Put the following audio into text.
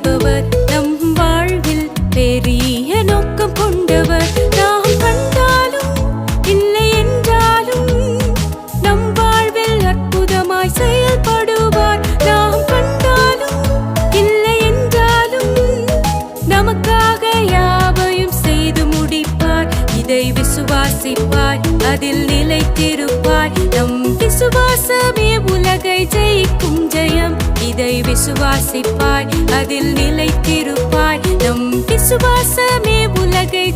செய்பவர் நம் வாழ்வில் பெரிய நோக்கம் கொண்டவர். நாம் கண்டாலும் இல்லை என்றாலும் நம் வாழ்வில் அற்புதமாய் செயல்படுவார். நாம் கண்டாலும் இல்லை என்றாலும் நமக்காக யாவையும் செய்து முடிப்பார். இதை விசுவாசிப்பாய் அதில் நிலைத்திரு உலகை விசுவாசிப்பாய் அதில் நிலைத்திருப்பாய். நம் விசுவாசமே உலகை